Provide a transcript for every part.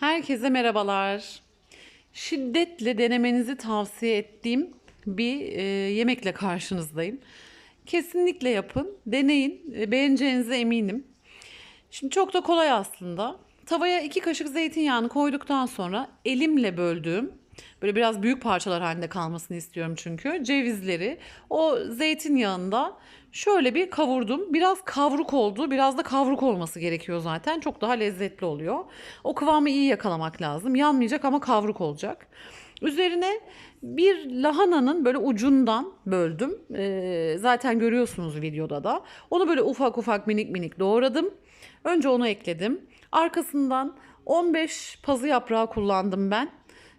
Herkese merhabalar. Şiddetle denemenizi tavsiye ettiğim bir e, yemekle karşınızdayım. Kesinlikle yapın, deneyin, e, beğeneceğinize eminim. Şimdi çok da kolay aslında. Tavaya iki kaşık zeytinyağını koyduktan sonra elimle böldüğüm, böyle biraz büyük parçalar halinde kalmasını istiyorum çünkü. Cevizleri o zeytinyağında şöyle bir kavurdum. Biraz kavruk oldu. Biraz da kavruk olması gerekiyor zaten. Çok daha lezzetli oluyor. O kıvamı iyi yakalamak lazım. Yanmayacak ama kavruk olacak. Üzerine bir lahananın böyle ucundan böldüm. Ee, zaten görüyorsunuz videoda da. Onu böyle ufak ufak minik minik doğradım. Önce onu ekledim. Arkasından 15 pazı yaprağı kullandım ben.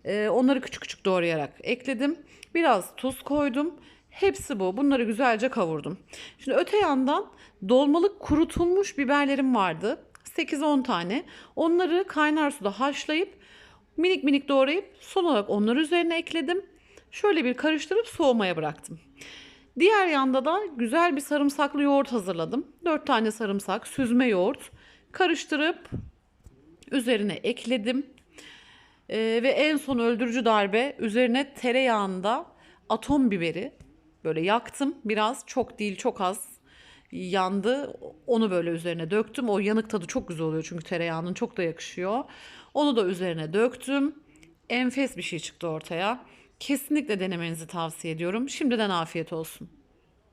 Ee, onları küçük küçük doğrayarak ekledim. Biraz tuz koydum. Hepsi bu. Bunları güzelce kavurdum. Şimdi öte yandan dolmalık kurutulmuş biberlerim vardı. 8-10 tane. Onları kaynar suda haşlayıp minik minik doğrayıp son olarak onları üzerine ekledim. Şöyle bir karıştırıp soğumaya bıraktım. Diğer yanda da güzel bir sarımsaklı yoğurt hazırladım. 4 tane sarımsak, süzme yoğurt karıştırıp üzerine ekledim. Ee, ve en son öldürücü darbe üzerine tereyağında atom biberi. Böyle yaktım biraz çok değil çok az yandı. Onu böyle üzerine döktüm. O yanık tadı çok güzel oluyor çünkü tereyağının çok da yakışıyor. Onu da üzerine döktüm. Enfes bir şey çıktı ortaya. Kesinlikle denemenizi tavsiye ediyorum. Şimdiden afiyet olsun